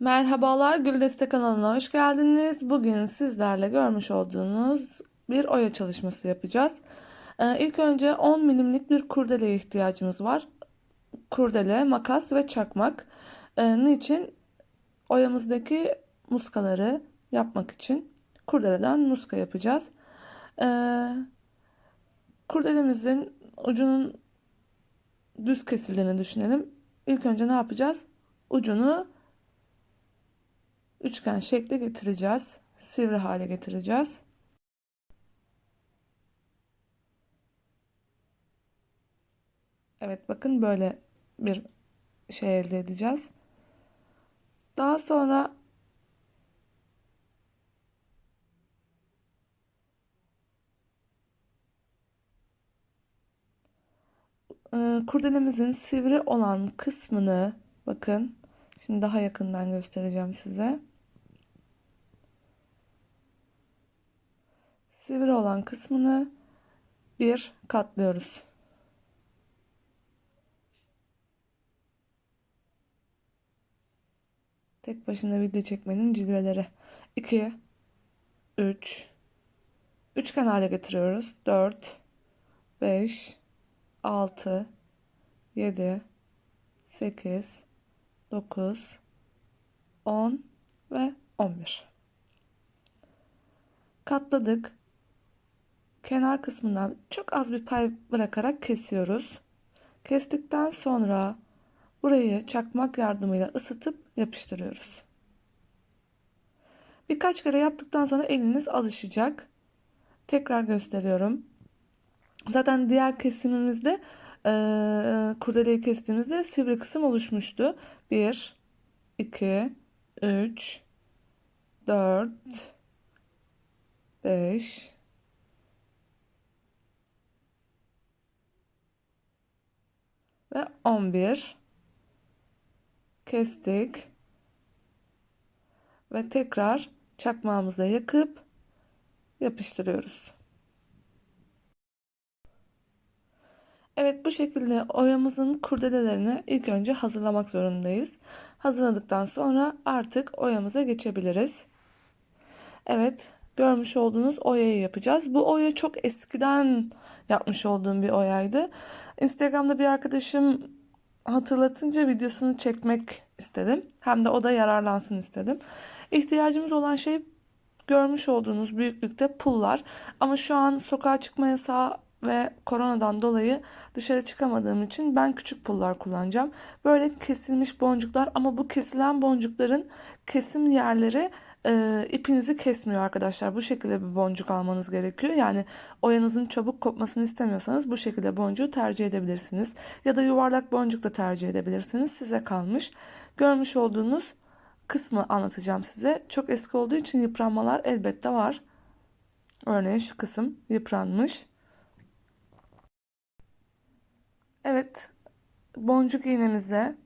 Merhabalar Gül Destek kanalına hoş geldiniz. Bugün sizlerle görmüş olduğunuz bir oya çalışması yapacağız. Ee, ilk önce 10 milimlik bir kurdeleye ihtiyacımız var. Kurdele, makas ve çakmak. Ee, niçin? Oyamızdaki muskaları yapmak için kurdeleden muska yapacağız. Ee, kurdelemizin ucunun düz kesildiğini düşünelim. İlk önce ne yapacağız? Ucunu üçgen şekle getireceğiz. Sivri hale getireceğiz. Evet bakın böyle bir şey elde edeceğiz. Daha sonra e, kurdelemizin sivri olan kısmını bakın şimdi daha yakından göstereceğim size. Sivri olan kısmını bir katlıyoruz. Tek başına video çekmenin cilveleri. 2 3 Üçgen hale getiriyoruz. 4 5 6 7 8 9 10 ve 11 katladık. Kenar kısmından çok az bir pay bırakarak kesiyoruz. Kestikten sonra burayı çakmak yardımıyla ısıtıp yapıştırıyoruz. Birkaç kere yaptıktan sonra eliniz alışacak. Tekrar gösteriyorum. Zaten diğer kesimimizde e, kurdeleyi kestiğimizde sivri kısım oluşmuştu. 1, 2, 3, 4, 5, ve 11 kestik ve tekrar çakmağımıza yakıp yapıştırıyoruz. Evet bu şekilde oyamızın kurdelelerini ilk önce hazırlamak zorundayız. Hazırladıktan sonra artık oyamıza geçebiliriz. Evet görmüş olduğunuz oyayı yapacağız. Bu oya çok eskiden yapmış olduğum bir oyaydı. Instagram'da bir arkadaşım hatırlatınca videosunu çekmek istedim. Hem de o da yararlansın istedim. İhtiyacımız olan şey görmüş olduğunuz büyüklükte pullar. Ama şu an sokağa çıkma yasağı ve koronadan dolayı dışarı çıkamadığım için ben küçük pullar kullanacağım. Böyle kesilmiş boncuklar ama bu kesilen boncukların kesim yerleri e, ipinizi kesmiyor arkadaşlar. Bu şekilde bir boncuk almanız gerekiyor. Yani oyanızın çabuk kopmasını istemiyorsanız bu şekilde boncuğu tercih edebilirsiniz. Ya da yuvarlak boncuk da tercih edebilirsiniz. Size kalmış. Görmüş olduğunuz kısmı anlatacağım size. Çok eski olduğu için yıpranmalar elbette var. Örneğin şu kısım yıpranmış. Evet, boncuk iğnemize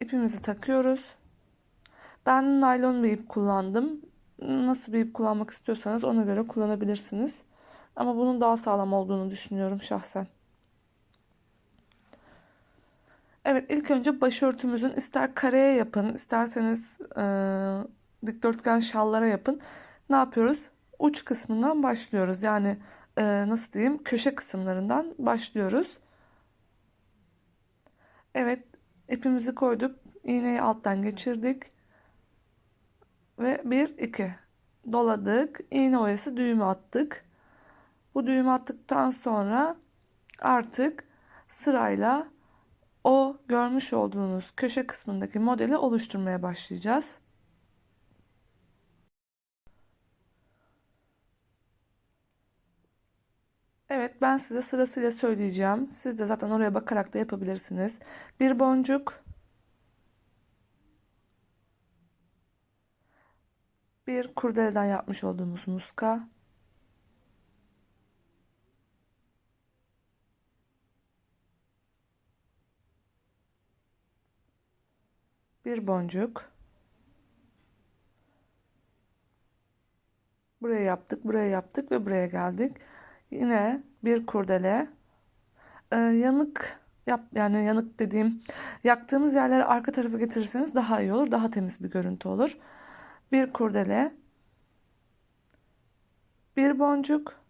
ipimizi takıyoruz. Ben naylon bir ip kullandım. Nasıl bir ip kullanmak istiyorsanız ona göre kullanabilirsiniz. Ama bunun daha sağlam olduğunu düşünüyorum şahsen. Evet ilk önce başörtümüzün ister kareye yapın isterseniz e, dikdörtgen şallara yapın. Ne yapıyoruz? Uç kısmından başlıyoruz. Yani e, nasıl diyeyim köşe kısımlarından başlıyoruz. Evet ipimizi koyduk. İğneyi alttan geçirdik. Ve 1 2 doladık. İğne oyası düğümü attık. Bu düğümü attıktan sonra artık sırayla o görmüş olduğunuz köşe kısmındaki modeli oluşturmaya başlayacağız. Evet ben size sırasıyla söyleyeceğim. Siz de zaten oraya bakarak da yapabilirsiniz. Bir boncuk, bir kurdeleden yapmış olduğumuz muska, bir boncuk, buraya yaptık, buraya yaptık ve buraya geldik. Yine bir kurdele. Ee, yanık yap yani yanık dediğim yaktığımız yerleri arka tarafa getirirseniz daha iyi olur. Daha temiz bir görüntü olur. Bir kurdele, bir boncuk,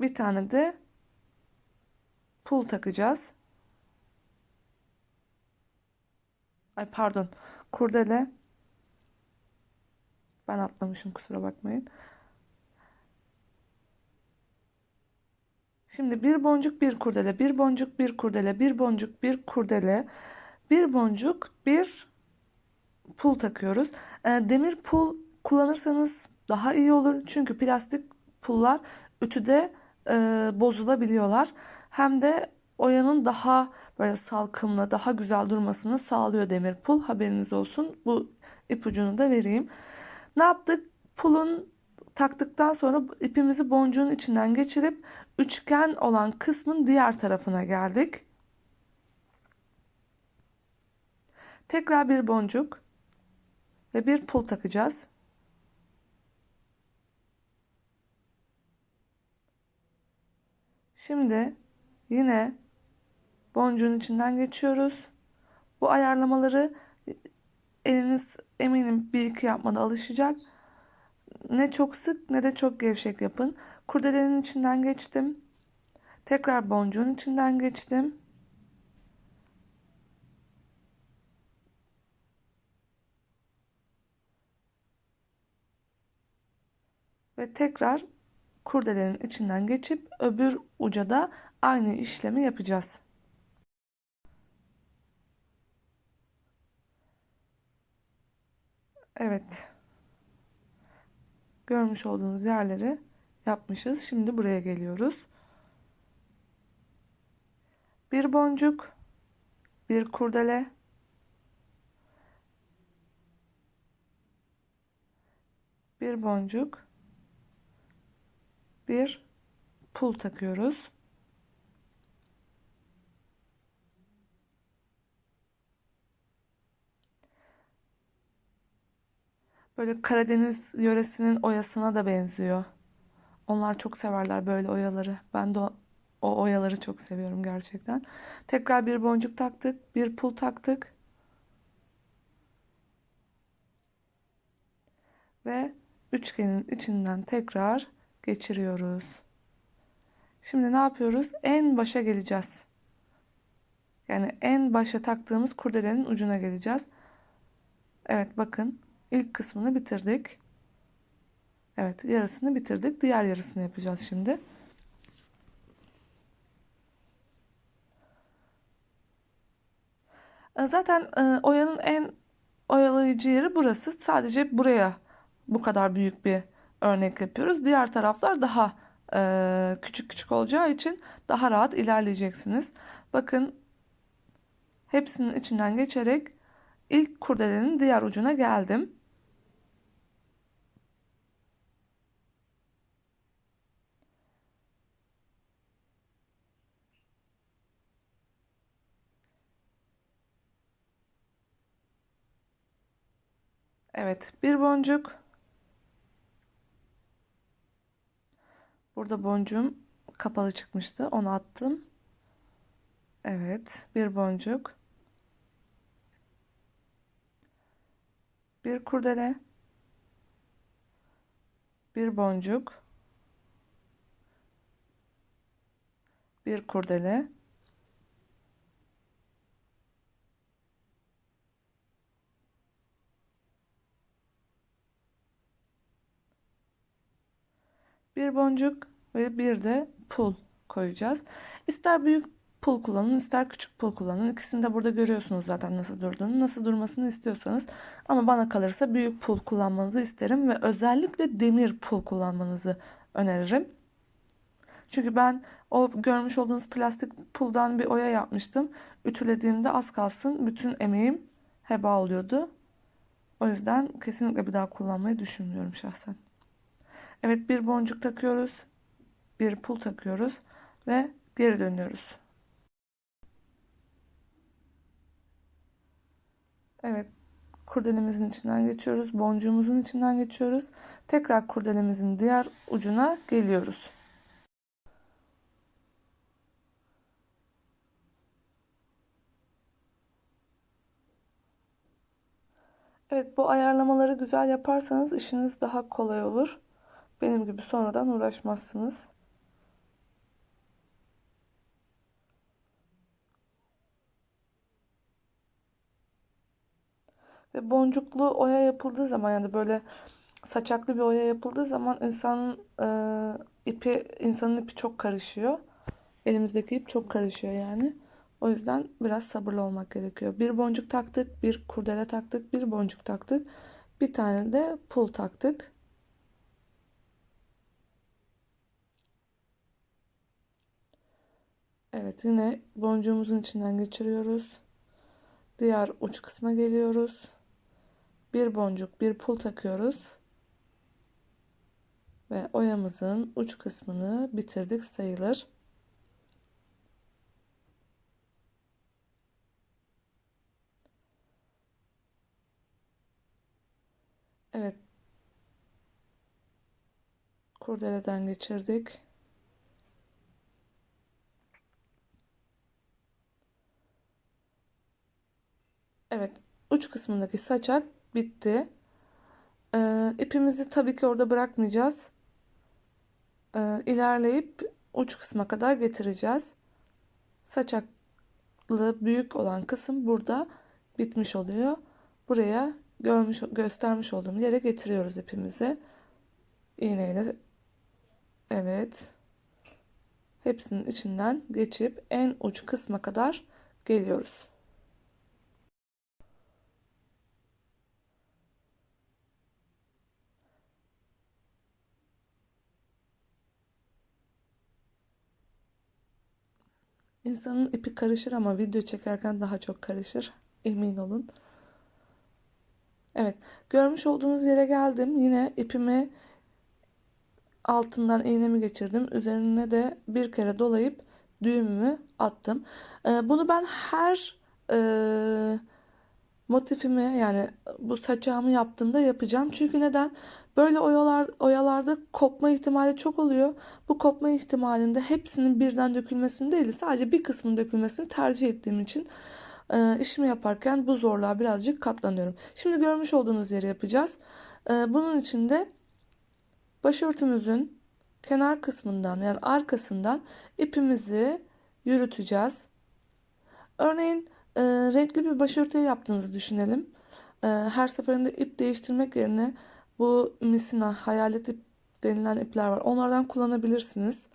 bir tane de pul takacağız. Ay pardon. Kurdele. Ben atlamışım kusura bakmayın. Şimdi bir boncuk bir kurdele, bir boncuk bir kurdele, bir boncuk bir kurdele, bir boncuk bir pul takıyoruz. E, demir pul kullanırsanız daha iyi olur. Çünkü plastik pullar ütüde e, bozulabiliyorlar. Hem de oyanın daha böyle salkımlı, daha güzel durmasını sağlıyor demir pul. Haberiniz olsun. Bu ipucunu da vereyim. Ne yaptık? Pulun taktıktan sonra ipimizi boncuğun içinden geçirip üçgen olan kısmın diğer tarafına geldik. Tekrar bir boncuk ve bir pul takacağız. Şimdi yine boncuğun içinden geçiyoruz. Bu ayarlamaları eliniz eminim bir iki yapmada alışacak. Ne çok sık ne de çok gevşek yapın. Kurdelenin içinden geçtim. Tekrar boncuğun içinden geçtim. Tekrar kurdelenin içinden geçip öbür uca da aynı işlemi yapacağız. Evet. Görmüş olduğunuz yerleri yapmışız. Şimdi buraya geliyoruz. Bir boncuk, bir kurdele, bir boncuk, bir pul takıyoruz. Böyle Karadeniz yöresinin oyasına da benziyor. Onlar çok severler böyle oyaları. Ben de o, o oyaları çok seviyorum gerçekten. Tekrar bir boncuk taktık, bir pul taktık. Ve üçgenin içinden tekrar geçiriyoruz. Şimdi ne yapıyoruz? En başa geleceğiz. Yani en başa taktığımız kurdelenin ucuna geleceğiz. Evet bakın ilk kısmını bitirdik. Evet yarısını bitirdik. Diğer yarısını yapacağız şimdi. E, zaten e, oyanın en oyalayıcı yeri burası. Sadece buraya bu kadar büyük bir örnek yapıyoruz. Diğer taraflar daha e, küçük küçük olacağı için daha rahat ilerleyeceksiniz. Bakın hepsinin içinden geçerek ilk kurdelenin diğer ucuna geldim. Evet, bir boncuk. Burada boncuğum kapalı çıkmıştı. Onu attım. Evet, bir boncuk. Bir kurdele. Bir boncuk. Bir kurdele. Bir boncuk ve bir de pul koyacağız. İster büyük pul kullanın ister küçük pul kullanın. İkisini de burada görüyorsunuz zaten nasıl durduğunu. Nasıl durmasını istiyorsanız ama bana kalırsa büyük pul kullanmanızı isterim ve özellikle demir pul kullanmanızı öneririm. Çünkü ben o görmüş olduğunuz plastik puldan bir oya yapmıştım. Ütülediğimde az kalsın bütün emeğim heba oluyordu. O yüzden kesinlikle bir daha kullanmayı düşünmüyorum şahsen. Evet bir boncuk takıyoruz. Bir pul takıyoruz. Ve geri dönüyoruz. Evet kurdelemizin içinden geçiyoruz. Boncuğumuzun içinden geçiyoruz. Tekrar kurdelemizin diğer ucuna geliyoruz. Evet bu ayarlamaları güzel yaparsanız işiniz daha kolay olur. Benim gibi sonradan uğraşmazsınız. Ve boncuklu oya yapıldığı zaman yani böyle saçaklı bir oya yapıldığı zaman insanın e, ipi insanın ipi çok karışıyor. Elimizdeki ip çok karışıyor yani. O yüzden biraz sabırlı olmak gerekiyor. Bir boncuk taktık, bir kurdele taktık, bir boncuk taktık. Bir tane de pul taktık. Evet yine boncuğumuzun içinden geçiriyoruz. Diğer uç kısma geliyoruz. Bir boncuk, bir pul takıyoruz. Ve oyamızın uç kısmını bitirdik sayılır. Evet. Kurdeleden geçirdik. Evet. Uç kısmındaki saçak bitti. Ee, ipimizi tabii ki orada bırakmayacağız. Ee, ilerleyip uç kısma kadar getireceğiz. Saçaklı büyük olan kısım burada bitmiş oluyor. Buraya görmüş göstermiş olduğum yere getiriyoruz ipimizi. İğneyle evet. Hepsinin içinden geçip en uç kısma kadar geliyoruz. İnsanın ipi karışır ama video çekerken daha çok karışır. Emin olun. Evet. Görmüş olduğunuz yere geldim. Yine ipimi altından iğnemi geçirdim. Üzerine de bir kere dolayıp düğümümü attım. Ee, bunu ben her e, motifimi yani bu saçağımı yaptığımda yapacağım. Çünkü neden? Böyle oyalar, oyalarda kopma ihtimali çok oluyor. Bu kopma ihtimalinde hepsinin birden dökülmesini değil sadece bir kısmın dökülmesini tercih ettiğim için e, işimi yaparken bu zorluğa birazcık katlanıyorum. Şimdi görmüş olduğunuz yeri yapacağız. E, bunun için de başörtümüzün kenar kısmından yani arkasından ipimizi yürüteceğiz. Örneğin e, renkli bir başörtü yaptığınızı düşünelim. E, her seferinde ip değiştirmek yerine bu misina, hayalet ip denilen ipler var. Onlardan kullanabilirsiniz.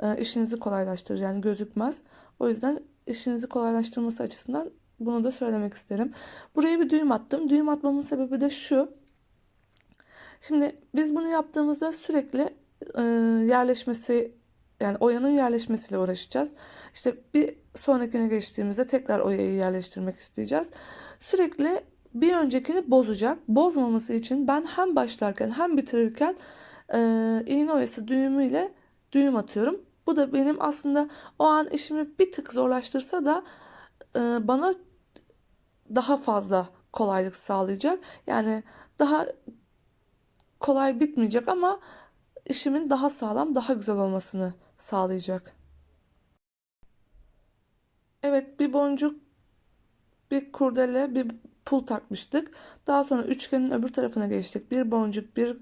E, işinizi kolaylaştırır yani gözükmez. O yüzden işinizi kolaylaştırması açısından bunu da söylemek isterim. Buraya bir düğüm attım. Düğüm atmamın sebebi de şu. Şimdi biz bunu yaptığımızda sürekli e, yerleşmesi yani oyanın yerleşmesiyle uğraşacağız. İşte bir sonrakine geçtiğimizde tekrar oyayı yerleştirmek isteyeceğiz. Sürekli bir öncekini bozacak. Bozmaması için ben hem başlarken hem bitirirken e, iğne oyası düğümüyle düğüm atıyorum. Bu da benim aslında o an işimi bir tık zorlaştırsa da e, bana daha fazla kolaylık sağlayacak. Yani daha kolay bitmeyecek ama işimin daha sağlam, daha güzel olmasını sağlayacak. Evet, bir boncuk, bir kurdele, bir pul takmıştık. Daha sonra üçgenin öbür tarafına geçtik. Bir boncuk, bir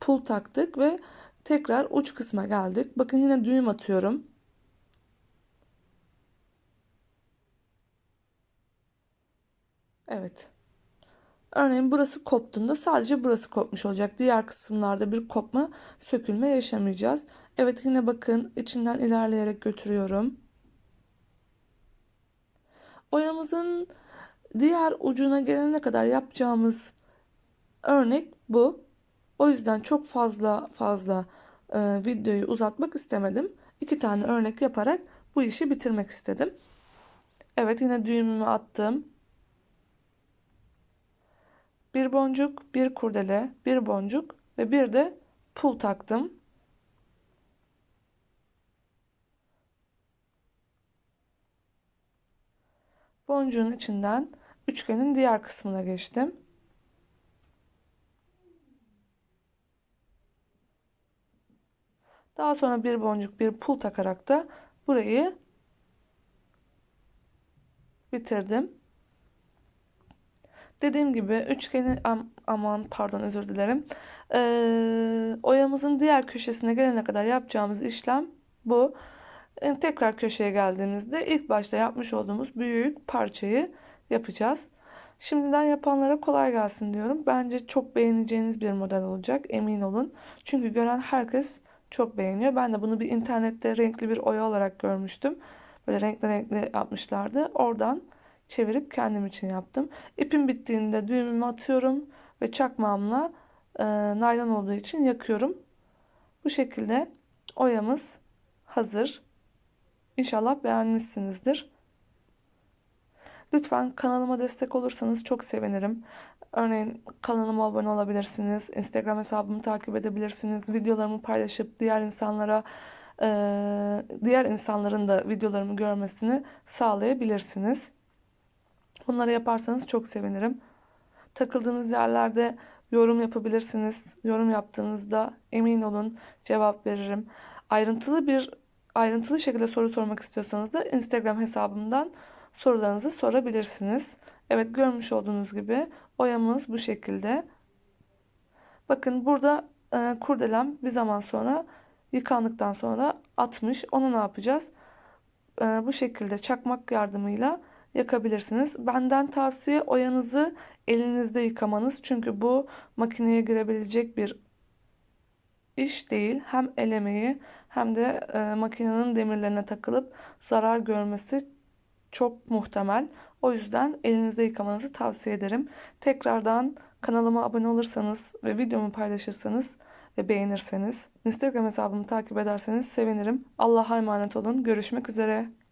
pul taktık ve tekrar uç kısma geldik. Bakın yine düğüm atıyorum. Evet. Örneğin burası koptuğunda sadece burası kopmuş olacak. Diğer kısımlarda bir kopma, sökülme yaşamayacağız. Evet yine bakın içinden ilerleyerek götürüyorum. Oyamızın diğer ucuna gelene kadar yapacağımız örnek bu. O yüzden çok fazla fazla e, videoyu uzatmak istemedim. İki tane örnek yaparak bu işi bitirmek istedim. Evet yine düğümümü attım. Bir boncuk, bir kurdele, bir boncuk ve bir de pul taktım. Boncuğun içinden üçgenin diğer kısmına geçtim. Daha sonra bir boncuk bir pul takarak da burayı bitirdim. Dediğim gibi üçgeni am- aman pardon özür dilerim. Ee, oyamızın diğer köşesine gelene kadar yapacağımız işlem bu. Ee, tekrar köşeye geldiğimizde ilk başta yapmış olduğumuz büyük parçayı yapacağız. Şimdiden yapanlara kolay gelsin diyorum. Bence çok beğeneceğiniz bir model olacak, emin olun. Çünkü gören herkes çok beğeniyor. Ben de bunu bir internette renkli bir oya olarak görmüştüm. Böyle renkli renkli yapmışlardı. Oradan çevirip kendim için yaptım. İpim bittiğinde düğümümü atıyorum ve çakmağımla e, naylon olduğu için yakıyorum. Bu şekilde oyamız hazır. İnşallah beğenmişsinizdir. Lütfen kanalıma destek olursanız çok sevinirim. Örneğin kanalıma abone olabilirsiniz, Instagram hesabımı takip edebilirsiniz, videolarımı paylaşıp diğer insanlara diğer insanların da videolarımı görmesini sağlayabilirsiniz. Bunları yaparsanız çok sevinirim. Takıldığınız yerlerde yorum yapabilirsiniz. Yorum yaptığınızda emin olun cevap veririm. Ayrıntılı bir ayrıntılı şekilde soru sormak istiyorsanız da Instagram hesabımdan sorularınızı sorabilirsiniz. Evet görmüş olduğunuz gibi oyamız bu şekilde. Bakın burada e, kurdelem bir zaman sonra yıkandıktan sonra atmış. Onu ne yapacağız? E, bu şekilde çakmak yardımıyla yakabilirsiniz. Benden tavsiye oyanızı elinizde yıkamanız. Çünkü bu makineye girebilecek bir iş değil. Hem el emeği hem de e, makinenin demirlerine takılıp zarar görmesi çok muhtemel. O yüzden elinizde yıkamanızı tavsiye ederim. Tekrardan kanalıma abone olursanız ve videomu paylaşırsanız ve beğenirseniz, Instagram hesabımı takip ederseniz sevinirim. Allah'a emanet olun. Görüşmek üzere.